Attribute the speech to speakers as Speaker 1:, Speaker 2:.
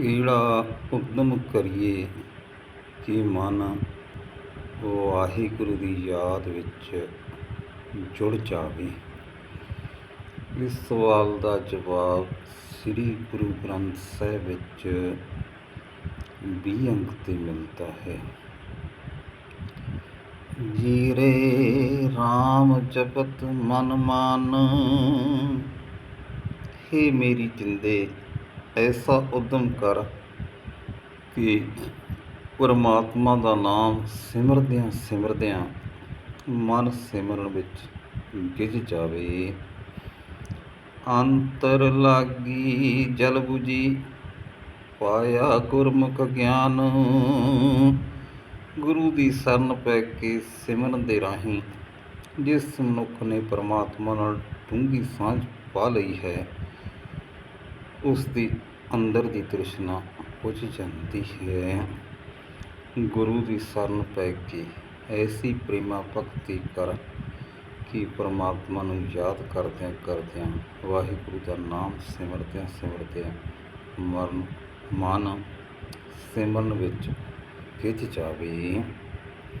Speaker 1: ਕਿਹੜਾ ਉਦਮ ਕਰੀਏ ਕਿ ਮਨ ਵਾਹਿਗੁਰੂ ਦੀ ਯਾਦ ਵਿੱਚ ਜੁੜ ਜਾਵੇ। ਇਸ ਸਵਾਲ ਦਾ ਜਵਾਬ ਸ੍ਰੀ ਗੁਰੂ ਗ੍ਰੰਥ ਸਾਹਿਬ ਵਿੱਚ ਵੀਹ ਅੰਕ ਤੇ ਮਿਲਦਾ ਹੈ। ਜੀਰੇ RAM ਜਪਤ ਮਨ ਮਾਨ, ਹੇ ਮੇਰੀ ਜਿੰਦੇ ਐਸਾ ਉਦਮ ਕਰ ਕਿ ਪਰਮਾਤਮਾ ਦਾ ਨਾਮ ਸਿਮਰਦਿਆਂ ਸਿਮਰਦਿਆਂ ਮਨ ਸਿਮਰਨ ਵਿੱਚ ਗਿਜ ਜਾਵੇ। ਅੰਤਰ ਲਾਗੀ ਜਲ 부ਜੀ ਪਾਇਆ ਗੁਰਮੁਖ ਗਿਆਨ। ਗੁਰੂ ਦੀ ਸ਼ਰਨ ਪੈ ਕੇ ਸਿਮਰਨ ਦੇ ਰਾਹੀਂ ਜਿਸ ਮਨੁੱਖ ਨੇ ਪਰਮਾਤਮਾ ਨਾਲ ਡੂੰਘੀ ਸਾਂਝ ਪਾ ਲਈ ਹੈ, ਉਸ ਦੀ ਅੰਦਰ ਦੀ ਤ੍ਰਿਸ਼ਨਾ ਬੁਝ ਜਾਂਦੀ ਹੈ। ਗੁਰੂ ਦੀ ਸ਼ਰਨ ਪੈ ਕੇ ਐਸੀ ਪ੍ਰੇਮਾ ਭਗਤੀ ਕਰ ਕਿ ਪਰਮਾਤਮਾ ਨੂੰ ਯਾਦ ਕਰਦਿਆਂ ਕਰਦਿਆਂ ਵਾਹਿਗੁਰੂ ਦਾ ਨਾਮ ਸਿਮਰਦਿਆਂ ਸਿਮਰਦਿਆਂ ਮਰਨ ਮਨ ਸਿਮਰਨ ਵਿੱਚ ਖਿੱਚ ਜਾਵੇ।